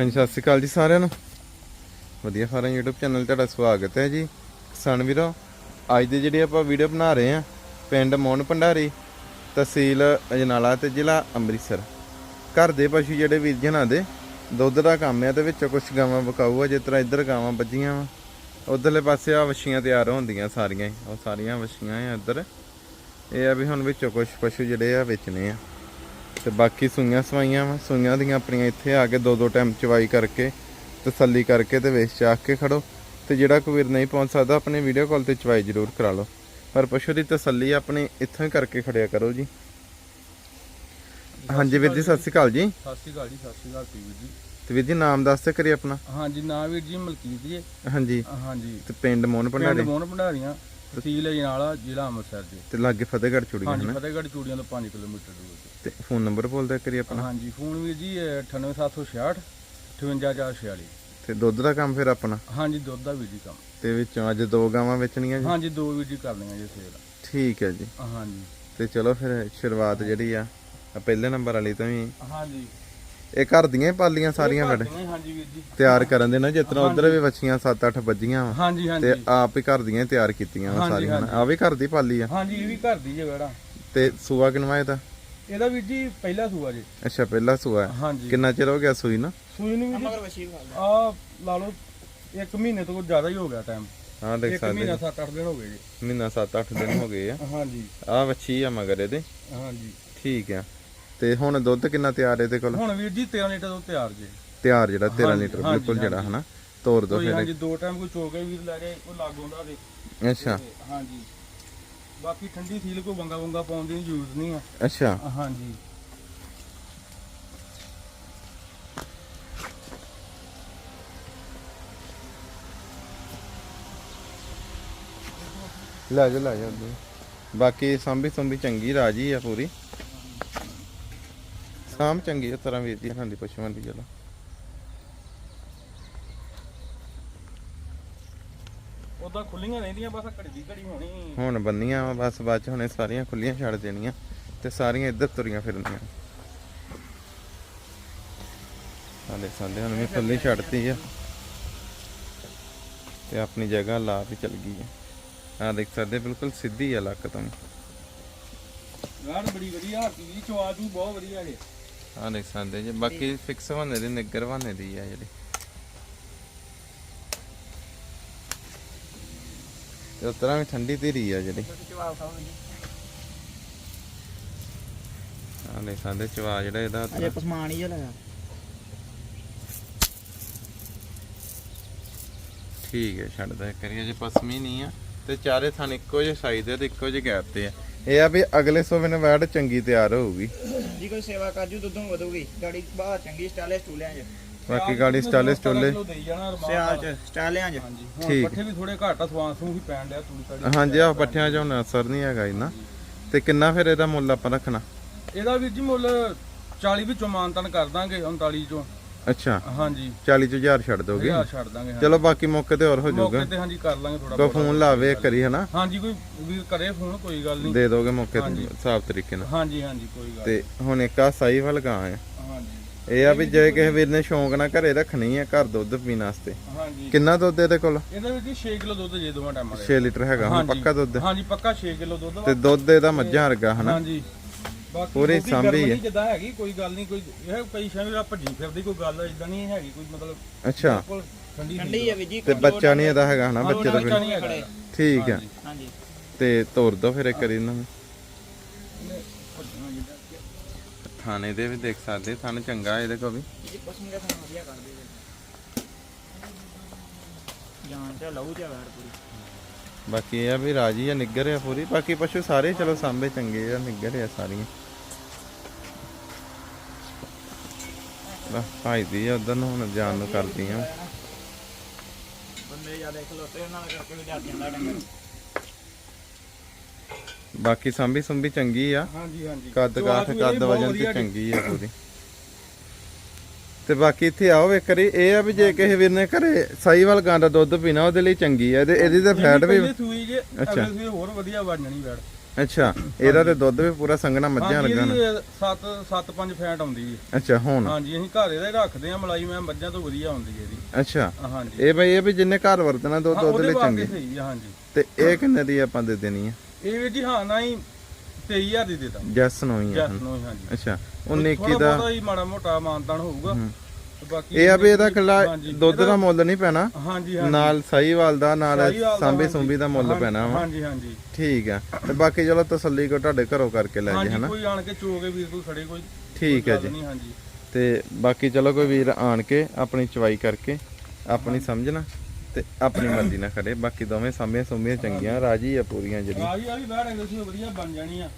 ਹਾਂਜੀ, ਸਤਿ ਸ਼੍ਰੀ ਅਕਾਲ ਜੀ ਸਾਰਿਆਂ ਨੂੰ। ਵਧੀਆ ਫਾਰਮ YouTube ਚੈਨਲ ਤੁਹਾਡਾ ਸਵਾਗਤ ਹੈ ਜੀ। ਕਿਸਾਨ ਵੀਰੋ, ਅੱਜ ਦੀ ਜਿਹੜੀ ਆਪਾਂ ਵੀਡੀਓ ਬਣਾ ਰਹੇ ਹਾਂ, ਪਿੰਡ ਮੋਹਨ ਭੰਡਾਰੀ, ਤਹਿਸੀਲ ਅਜਨਾਲਾ ਤੇ ਜ਼ਿਲ੍ਹਾ ਅੰਮ੍ਰਿਤਸਰ। ਘਰ ਦੇ ਪਸ਼ੂ ਜਿਹੜੇ ਵੀਰ ਜਨਾਂ ਦੇ, ਦੁੱਧ ਦਾ ਕੰਮ ਹੈ ਤੇ ਵਿੱਚੋਂ ਕੁਝ ਗਾਵਾਂ ਬਕਾਊ ਆ ਜਿਸ ਤਰ੍ਹਾਂ ਇੱਧਰ ਗਾਵਾਂ ਬੱਜੀਆਂ ਵਾ। ਉਧਰਲੇ ਪਾਸੇ ਆ ਵਛੀਆਂ ਤਿਆਰ ਹੁੰਦੀਆਂ ਸਾਰੀਆਂ ਹੀ। ਉਹ ਸਾਰੀਆਂ ਵਛੀਆਂ ਆ ਇੱਧਰ। ਇਹ ਆ ਵੀ ਹੁਣ ਵਿੱਚੋਂ ਕੁਝ ਪਸ਼ੂ ਜਿਹੜੇ ਆ ਵੇਚਣੇ ਆ। ਤੇ ਬਾਕੀ ਸੂਈਆਂ ਸਵਾਈਆਂ ਵਾ। ਸੂਈਆਂ ਦੀਆਂ ਆਪਣੀਆਂ ਇੱਥੇ ਆ ਕੇ ਦੋ ਦੋ ਟਾਈਮ ਚਵਾਈ ਕਰਕੇ ਤਸੱਲੀ ਕਰਕੇ ਤੇ ਵੇਚ ਚਾਕ ਕੇ ਖੜੋ। ਤੇ ਜਿਹੜਾ ਕੋਈ ਵੀਰ ਨਹੀਂ ਪਹੁੰਚ ਸਕਦਾ ਆਪਣੇ ਵੀਡੀਓ ਕਾਲ ਤੇ ਚਵਾਈ ਜ਼ਰੂਰ ਕਰਾ ਲਓ। ਪਰ ਪਸ਼ੂ ਦੀ ਤਸੱਲੀ ਆਪਣੀ ਇੱਥੋਂ ਹੀ ਕਰਕੇ ਖੜਿਆ ਕਰੋ ਜੀ। ਹਾਂਜੀ ਵੀਰ ਜੀ ਸਤਿ ਸ਼੍ਰੀ ਅਕਾਲ ਜੀ। ਸਤਿ ਸ਼੍ਰੀ ਅਕਾਲ ਜੀ ਸਤਿ ਸ਼੍ਰੀ ਅਕਾਲ ਵੀਰ ਜੀ। ਤੇ ਵੀਰ ਜੀ ਨਾਮ ਦੱਸ ਤੇ ਕਰੀ ਆਪਣਾ। ਹਾਂਜੀ ਨਾਂ ਵੀਰ ਜੀ ਮਲਕੀਤ ਜੀ। ਹਾਂਜੀ। ਹਾਂਜੀ। ਤੇ ਪਿੰਡ ਮੋਹਨ ਪਿੰਡ ਭੰਡਾਰੀ ਮੋਹਨ ਭੰਡਾਰੀਆਂ। ਤਹਿਸੀਲ ਅਜਨਾਲਾ ਜ਼ਿਲ੍ਹਾ ਅੰਮ੍ਰਿਤਸਰ ਜੀ। ਤੇ ਲਾਗੇ ਫਤਿਹਗੜ੍ਹ ਚੂੜੀਆਂ ਹਾਂਜੀ ਹਨਾ? ਫਤਿਹਗੜ੍ਹ ਚੂੜੀਆਂ ਤੋਂ 5 ਕਿਲੋਮੀਟਰ ਦੂਰ ਤੇ ਤੇ ਫੋਨ ਨੰਬਰ ਬੋਲਦਾ ਕਰੀ ਆਪਣਾ? ਹਾਂਜੀ ਫੋਨ ਵੀਰ ਜੀ 98766 58446 ਤੇ ਦੁੱਧ ਦਾ ਕੰਮ ਫਿਰ ਆਪਣਾ? ਹਾਂਜੀ ਦੁੱਧ ਦਾ ਵੀਰ ਜੀ ਕੰਮ। ਤੇ ਵਿੱਚੋਂ ਅੱਜ ਦੋ ਗਾਵਾਂ ਵੇਚਣੀਆਂ ਜੀ? ਹਾਂਜੀ ਦੋ ਵੀਰ ਜੀ ਕਰ ਲਈਆਂ ਜੀ ਸੇਲ। ਠੀਕ ਹੈ ਜੀ। ਹਾਂਜੀ। ਤੇ ਚਲੋ ਫਿਰ ਸ਼ੁਰੂਆਤ ਜਿਹੜੀ ਆ ਆ ਪਹਿਲੇ ਨੰਬਰ ਵਾਲੀ ਤੋਂ ਹੀ। ਹਾਂਜੀ। ਇਹ ਘਰ ਦੀਆਂ ਹੀ ਪਾਲੀਆਂ ਸਾਰੀਆਂ ਘਰ ਦੀਆਂ ਹੀ, ਹਾਂਜੀ ਵੀਰ ਜੀ। ਤਿਆਰ ਕਰਨ ਦੇ ਨਾ ਤਰ੍ਹਾਂ ਉਧਰ ਵੀ ਵੱਛੀਆਂ 7-8 ਵੱਜੀਆਂ ਵਾ। ਹਾਂਜੀ ਤੇ ਹਾਂਜੀ। ਆਪ ਹੀ ਘਰ ਦੀਆਂ ਹੀ ਤਿਆਰ ਕੀਤੀਆਂ ਵਾ ਹਾਂਜੀ, ਸਾਰੀਆਂ ਹਾਂਜੀ। ਆ ਵੀ ਘਰ ਦੀ ਪਾਲੀ ਆ? ਹਾਂਜੀ ਇਹ ਵੀ ਘਰ ਦੀ ਜੇ ਵੇੜਾ ਤੇ ਸੂਆ ਕਿਨਵਾ ਇਹਦਾ? ਇਹਦਾ ਵੀਰ ਜੀ ਪਹਿਲਾ ਸੂਆ ਜੀ। ਅੱਛਾ ਪਹਿਲਾ ਸੂਆ ਹੈ। ਹਾਂਜੀ। ਕਿੰਨਾ ਚਿਰ ਹੋ ਗਿਆ ਸੂਈ ਨਾ? ਸੂਈ ਨੂੰ ਜੀ ਆ ਲਾ ਲਓ ਇੱਕ ਮਹੀਨੇ ਤੋਂ ਜ਼ਿਆਦਾ ਹੀ ਹੋ ਗਿਆ ਟਾਈਮ ਹਾਂ ਦੇਖ ਇੱਕ ਸਕਦੇ ਮਹੀਨਾ 7-8 ਦਿਨ ਹੋ ਗਏ ਜੀ। ਮਹੀਨਾ 7-8 ਦਿਨ ਹੋ ਗਏ ਆ। ਹਾਂਜੀ। ਆ ਵੱਛੀ ਆ ਮਗਰ ਇਹਦੇ। ਹਾਂਜੀ। ਠੀਕ ਆ। ਤੇ ਹੁਣ ਦੁੱਧ ਕਿੰਨਾ ਤਿਆਰ ਇਹਦੇ ਕੋਲ? ਹੁਣ ਵੀਰ ਜੀ 13 ਲੀਟਰ ਤੋਂ ਤਿਆਰ ਜੇ। ਤਿਆਰ ਜਿਹੜਾ 13 ਹਾਂਜੀ, ਲੀਟਰ ਬਿਲਕੁਲ ਜਿਹੜਾ। ਹਨਾ? ਤੋਰ ਦੋ ਫਿਰ। ਹਾਂਜੀ ਦੋ ਟਾਈਮ ਕੋਈ ਚੋਕੇ ਵੀਰ ਲੈ ਕੇ ਉਹ ਲੱਗ ਆਉਂਦਾ ਵੇ। ਅੱਛਾ। ਹਾਂਜੀ। ਬਾਕੀ ਠੰਡੀ ਸੀਲ ਕੋਈ ਵੰਗਾ ਵੰਗਾ ਪਾਉਣ ਦੀ ਜ਼ਰੂਰਤ ਨਹੀਂ ਆ। ਅੱਛਾ। ਹਾਂਜੀ। ਲੈ ਜਾ ਲੈ ਜਾ। ਬਾਕੀ ਸੰਭੀ ਸੰਭੀ ਚੰਗੀ ਰਾਜੀ ਆ ਪੂਰੀ। ਸਾਮ ਚੰਗੀ ਆ ਤਰ੍ਹਾਂ ਵੀਰ ਦੀ ਇਹਨਾਂ ਦੀ ਪਸ਼ੂਆਂ ਦੀ ਚਲੋ। ਉਦਾਂ ਖੁੱਲੀਆਂ ਰਹਿੰਦੀਆਂ ਬਸ ਘੜੀ ਦੀ ਘੜੀ ਹੋਣੀ। ਹੁਣ ਬੰਨੀਆਂ ਵਾ ਬਸ ਬਾਅਦ ਚ ਹੁਣੇ ਸਾਰੀਆਂ ਖੁੱਲੀਆਂ ਛੱਡ ਦੇਣੀਆਂ ਤੇ ਸਾਰੀਆਂ ਇੱਧਰ ਤੁਰੀਆਂ ਫਿਰਨੀਆਂ। ਸਾਡੇ ਸਾਡੇ ਹੁਣ ਵੀ ਖੁੱਲੀ ਛੱਡਤੀ ਆ। ਤੇ ਆਪਣੀ ਜਗ੍ਹਾ ਲਾ ਵੀ ਚਲ ਗਈ ਆ। ਆ ਦੇਖ ਸਕਦੇ ਬਿਲਕੁਲ ਸਿੱਧੀ ਆ ਲੱਕ ਤੋਂ। ਯਾਰ ਬੜੀ ਵਧੀਆ ਕੀ ਚਵਾਜ ਵੀ ਬਹੁਤ ਵਧੀਆ ਜੇ ਆ ਦੇਖ ਸਕਦੇ ਜੀ ਬਾਕੀ ਫਿਕਸ ਬਣੇ ਦੀ ਨਿੱਗਰ ਬਣੇ ਦੀ ਆ ਜਿਹੜੀ। ਤੇ ਉਸ ਤਰ੍ਹਾਂ ਵੀ ਠੰਡੀ ਧੀਰੀ ਆ ਜਿਹੜੀ। ਆ ਦੇਖ ਸਕਦੇ ਚਵਾ ਜਿਹੜਾ ਇਹਦਾ ਅਜੇ ਪਸਮਾਨ ਹੀ ਠੀਕ ਹੈ ਛੱਡਦਾ ਕਰੀਏ ਜੇ ਪਸਮੀ ਨਹੀਂ ਆ। ਤੇ ਚਾਰੇ ਥਾਂ ਇੱਕੋ ਜਿਹੇ ਸਾਈਜ਼ ਦੇ ਤੇ ਇੱਕੋ ਜਿਹੇ ਗੈਪ ਤੇ ਆ। ਇਹ ਆ ਵੀ ਅਗਲੇ ਸੋਵੇ ਨੇ ਵੈੜ ਚੰਗੀ ਤਿਆਰ ਹੋਊਗੀ। ਜੀ ਕੋਈ ਸੇਵਾ ਕਾਜੂ ਦੁੱਧੋਂ ਵਧੂਗੀ। ਗਾੜੀ ਬਾਹਰ ਚੰਗੀ ਸਟਾਈਲੇ ਸਟੂਲਿਆਂ 'ਚ। ਬਾਕੀ ਗਾੜੀ ਸਟਾਲੇ ਸਟੋਲੇ ਸਿਆਲ। 'ਚ ਸਟਾਲਿਆਂ 'ਚ। ਹਾਂਜੀ ਹੁਣ ਠੀਕ। ਪੱਠੇ ਵੀ ਥੋੜੇ ਘੱਟ ਆ ਸਵਾਂ ਸੂ ਵੀ ਪੈਣ ਡਿਆ ਤੂੜੀ ਤਾੜੀ। ਹਾਂਜੀ ਆ ਪੱਠਿਆਂ 'ਚ ਹੁਣ ਅਸਰ ਨਹੀਂ ਹੈਗਾ ਇੰਨਾ। ਤੇ ਕਿੰਨਾ ਫਿਰ ਇਹਦਾ ਮੁੱਲ ਆਪਾਂ ਰੱਖਣਾ? ਇਹਦਾ ਵੀਰ ਜੀ ਮੁੱਲ 40 ਵਿੱਚੋਂ ਮਾਨਤਨ ਕਰ ਦਾਂਗੇ 39 ਚੋਂ ਅੱਛਾ। ਹਾਂਜੀ। 40 ਚ ਹਜ਼ਾਰ ਛੱਡ ਦੋਗੇ? ਹਜ਼ਾਰ ਛੱਡ ਦਾਂਗੇ ਹਾਂਜੀ। ਚਲੋ ਬਾਕੀ ਮੌਕੇ ਤੇ ਹੋਰ ਹੋ ਜਾਊਗਾ। ਮੌਕੇ ਤੇ ਹਾਂਜੀ ਕਰ ਲਾਂਗੇ ਥੋੜਾ ਕੋ ਫੋਨ ਲਾਵੇ ਇੱਕ ਵਾਰੀ ਹਨਾ? ਹਾਂਜੀ ਕੋਈ ਵੀਰ ਕਰੇ ਫੋਨ ਕੋਈ ਗੱਲ ਨਹੀਂ। ਦੇ ਦੋਗੇ ਮੌਕੇ ਤੇ। ਸਾਫ਼ ਤਰੀਕੇ ਨਾਲ। ਹਾਂਜੀ ਹਾਂਜੀ ਕੋਈ ਗੱਲ ਤੇ ਹੁਣ ਇੱਕ ਆ ਸਾਈ ਵੱਲ ਗਾਂ ਹੈ। ਨੀ। ਹਾਂਜੀ। ਇਹ ਆ ਵੀ ਜੇ ਕਿਸੇ ਵੀਰ ਨੇ ਸ਼ੌਂਕ ਨਾਲ ਘਰੇ ਰੱਖਣੀ ਹੈ ਘਰ ਦੁੱਧ ਪੀਣ ਵਾਸਤੇ। ਹਾਂਜੀ। ਕਿੰਨਾ ਦੁੱਧ ਇਹਦੇ ਕੋਲ? ਇਹਦਾ ਜੀ 6 ਕਿਲੋ ਦੁੱਧ ਜੇ ਦੋਵਾਂ ਟਾਈਮਾਂ ਦੇ 6 ਲੀਟਰ ਹੈਗਾ ਹੁਣ। ਪੱਕਾ ਦੁੱਧ। ਹਾਂਜੀ ਪੱਕਾ 6 ਕਿਲੋ ਦੁੱਧ ਵਾ। ਤੇ ਦੁੱਧ ਇਹਦਾ ਮੱਝਾਂ ਵਰਗਾ ਹਨਾ? ਹਾਂਜੀ। ਪੂਰੀ ਸਾਂਭੀ ਹੈ। ਜਿੱਦਾਂ ਹੈਗੀ ਕੋਈ ਗੱਲ ਨਹੀਂ ਕੋਈ ਇਹ ਕਈ ਸ਼ਾਮਿਲ ਭੱਜੀ ਫਿਰਦੀ ਕੋਈ ਗੱਲ ਇਦਾਂ ਨਹੀਂ ਹੈਗੀ ਕੋਈ ਮਤਲਬ ਅੱਛਾ। ਠੰਡੀ ਠੰਡੀ ਆ ਵੀ ਜੀ ਤੇ ਬੱਚਾ ਨਹੀਂ ਇਹਦਾ ਹੈਗਾ ਹਨਾ ਬੱਚੇ ਦਾ ਬੱਚਾ ਵੀ ਨਹੀਂ ਹੈਗਾ। ਖੜੇ। ਠੀਕ ਹੈ। ਹਾਂਜੀ। ਤੇ ਤੋਰ ਦੋ ਫਿਰ ਇੱਕ ਵਾਰੀ ਇਹਨਾਂ ਨੂੰ। ਥਾਣੇ ਦੇ ਵੀ ਦੇਖ ਸਕਦੇ ਥਾਣੇ ਚੰਗਾ ਇਹਦੇ ਕੋਲ ਵੀ। ਬਾਕੀ ਇਹ ਆ ਵੀ ਰਾਜੀ ਆ ਨਿੱਗਰ ਆ ਪੂਰੀ। ਬਾਕੀ ਪਸ਼ੂ ਸਾਰੇ ਚਲੋ ਸਾਂਭੇ ਚੰਗੇ ਆ ਨਿੱਗਰ ਆ ਸਾਰੀਆਂ। ਬਸ ਭਾਈ ਦੀ ਆ ਉਧਰ ਨੂੰ ਹੁਣ ਜਾਣ ਨੂੰ ਕਰਦੀਆਂ। ਬੰਦੇ ਜ਼ਿਆਦਾ ਖਲੋਤੇ ਉਹਨਾਂ ਨਾਲ ਕਰਕੇ ਵੀ ਜਾਂਦੀ ਜਾਂਦਾ ਡੰਗਰ ਬਾਕੀ ਸਾਂਭੀ ਸੁੰਭੀ ਚੰਗੀ ਆ। ਹਾਂਜੀ ਹਾਂਜੀ। ਕੱਦ ਕਾਠ ਕੱਦ ਵਜਨ ਤੇ ਚੰਗੀ ਆ ਪੂਰੀ। ਤੇ ਬਾਕੀ ਇੱਥੇ ਆਓ ਇੱਕ ਵਾਰੀ ਇਹ ਆ ਵੀ ਜੇ ਕਿਸੇ ਵੀਰ ਨੇ ਘਰੇ ਸਾਈਵਾਲ ਗਾਂ ਦਾ ਦੁੱਧ ਪੀਣਾ ਉਹਦੇ ਲਈ ਚੰਗੀ ਆ ਇਹਦੇ ਇਹਦੀ ਤਾਂ ਫੈਟ ਵੀ ਅੱਛਾ। ਅਗਲੇ ਸੂਈ ਹੋਰ ਵਧੀਆ ਬਣ ਜਾਣੀ ਅੱਛਾ ਇਹਦਾ ਤੇ ਦੁੱਧ ਵੀ ਪੂਰਾ ਸੰਘਣਾ ਮੱਝਾਂ ਲੱਗਣ। ਇਹਦੀ 7 7 5 ਫੈਂਟ ਆਉਂਦੀ ਜੀ। ਅੱਛਾ ਹੁਣ? ਹਾਂਜੀ ਅਸੀਂ ਘਰ ਇਹਦਾ ਹੀ ਰੱਖਦੇ ਆ ਮਲਾਈ ਮੈਂ ਮੱਝਾਂ ਤੋਂ ਵਧੀਆ ਆਉਂਦੀ ਹੈ ਇਹਦੀ। ਅੱਛਾ ਹਾਂਜੀ। ਇਹ ਬਈ ਇਹ ਵੀ ਜਿੰਨੇ ਘਰ ਵਰਤਣਾ ਦੁੱਧ ਉਹਦੇ ਲਈ ਚੰਗੇ। ਸਹੀ ਆ ਹਾਂਜੀ। ਤੇ ਇਹ ਕਿੰਨੇ ਦੀ ਆਪਾਂ ਦੇ ਦੇਣੀ ਆ? ਇਹ ਵੀ ਜੀ ਹਾਂ ਨਾ ਹੀ 23000 ਦੀ ਦੇ ਦਾਂ। ਜੈਸ ਨੂੰ ਆ। ਨੂੰ ਹੀ, ਹਾਂਜੀ। ਅੱਛਾ 19 ਥੋੜਾ ਕੀ ਦਾ ਬਹੁਤਾ ਹੀ ਮਾੜਾ ਮੋਟਾ ਮਾਨਤਾਨ ਹੋਊਗਾ। ਬਾਕੀ ਇਹ ਆ ਵੀ ਇਹਦਾ ਖਿਲਾ ਹਾਂਜੀ, ਦੁੱਧ ਦਾ ਮੁੱਲ ਨਹੀਂ ਪੈਣਾ। ਹਾਂਜੀ ਹਾਂਜੀ। ਨਾਲ ਸਾਈਵਾਲ ਦਾ ਨਾਲ ਸਾਹੀਵਾਲ ਦਾ, ਸਾਂਬੀ ਹਾਂਜੀ। ਸੁੰਬੀ ਦਾ ਮੁੱਲ ਹਾਂਜੀ, ਪੈਣਾ ਵਾ। ਹਾਂਜੀ ਹਾਂਜੀ। ਠੀਕ ਆ। ਤੇ ਬਾਕੀ ਚਲੋ ਤਸੱਲੀ ਕੋ ਤੁਹਾਡੇ ਘਰੋਂ ਕਰਕੇ ਲੈ ਜੇ ਹਾਂਜੀ ਹਨਾ? ਕੋਈ ਆਣ ਕੇ ਚੋਗੇ ਵੀਰ ਕੋਈ ਖੜੇ ਕੋਈ ਠੀਕ ਹੈ ਜੀ। ਨਹੀਂ ਹਾਂਜੀ। ਤੇ ਬਾਕੀ ਚਲੋ ਕੋਈ ਵੀਰ ਆਣ ਕੇ ਆਪਣੀ ਚਵਾਈ ਕਰਕੇ ਆਪਣੀ ਸਮਝਣਾ ਤੇ ਆਪਣੀ ਮਰਜ਼ੀ ਨਾਲ ਖੜੇ। ਬਾਕੀ ਦੋਵੇਂ ਸਾਂਭੀਆਂ ਸੁੰਬੀਆਂ ਚੰਗੀਆਂ ਰਾਜੀ ਆ ਪੂਰੀਆਂ ਜਿਹੜੀਆਂ। ਰਾਜੀ ਆ ਵੀ ਬੈਠ ਗਏ ਸੀ ਵਧੀਆ ਬਣ ਜਾਣੀ ਆ